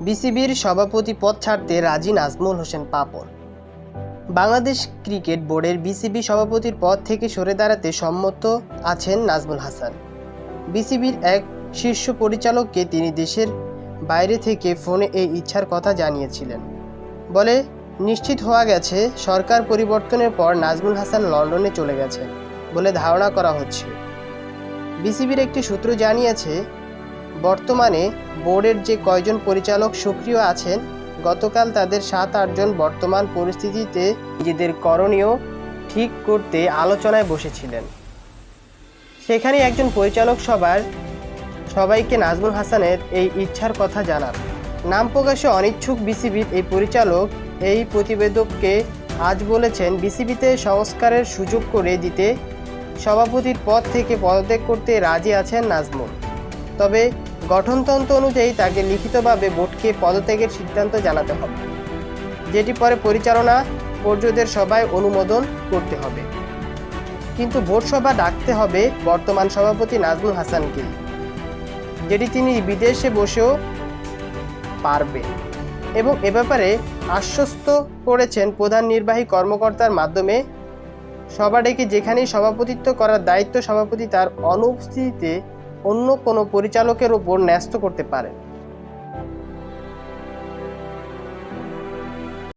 বিসিবির সভাপতি পদ ছাড়তে রাজি নাজমুল হোসেন পাপন। বাংলাদেশ ক্রিকেট বোর্ডের বিসিবি সভাপতির পদ থেকে সরে দাঁড়াতে সম্মত আছেন নাজমুল হাসান। বিসিবির এক শীর্ষ পরিচালককে তিনি দেশের বাইরে থেকে ফোনে এই ইচ্ছার কথা জানিয়েছিলেন। বলে, নিশ্চিত হওয়া গেছে, সরকার পরিবর্তনের পর নাজমুল হাসান লন্ডনে চলে গেছেন, বলে ধারণা করা হচ্ছে। বিসিবির একটি সূত্র জানিয়েছে বর্তমানে বোর্ডের যে কয়জন পরিচালক সক্রিয় আছেন, গতকাল তাদের সাত আটজন বর্তমান পরিস্থিতিতে নিজেদের করণীয় ঠিক করতে আলোচনায় বসেছিলেন। সেখানে একজন পরিচালক সবার সবাইকে নাজমুল হাসানের এই ইচ্ছার কথা জানান। নাম প্রকাশে অনিচ্ছুক বিসিবির এই পরিচালক এই প্রতিবেদককে আজ বলেছেন, বিসিবিতে সংস্কারের সুযোগ করে দিতে সভাপতির পদ থেকে পদত্যাগ করতে রাজি আছেন নাজমুল। তবে গঠনতন্ত্র অনুযায়ী তাকে লিখিতভাবে বোর্ডকে পদত্যাগের সিদ্ধান্ত জানাতে হবে, যেটি পরে পরিচালনা পর্যদের সভায় অনুমোদন করতে হবে। কিন্তু বোর্ড সভা ডাকতে হবে বর্তমান সভাপতি নাজমুল হাসানকে, যেটি তিনি বিদেশে বসেও পারবে এবং এ ব্যাপারে আশ্বস্ত করেছেন প্রধান নির্বাহী কর্মকর্তার মাধ্যমে সভা ডেকে যেখানেই সভাপতিত্ব করার দায়িত্ব সভাপতি তার অনুপস্থিতিতে অন্য কোনো পরিচালকের ওপর ন্যস্ত করতে পারেন।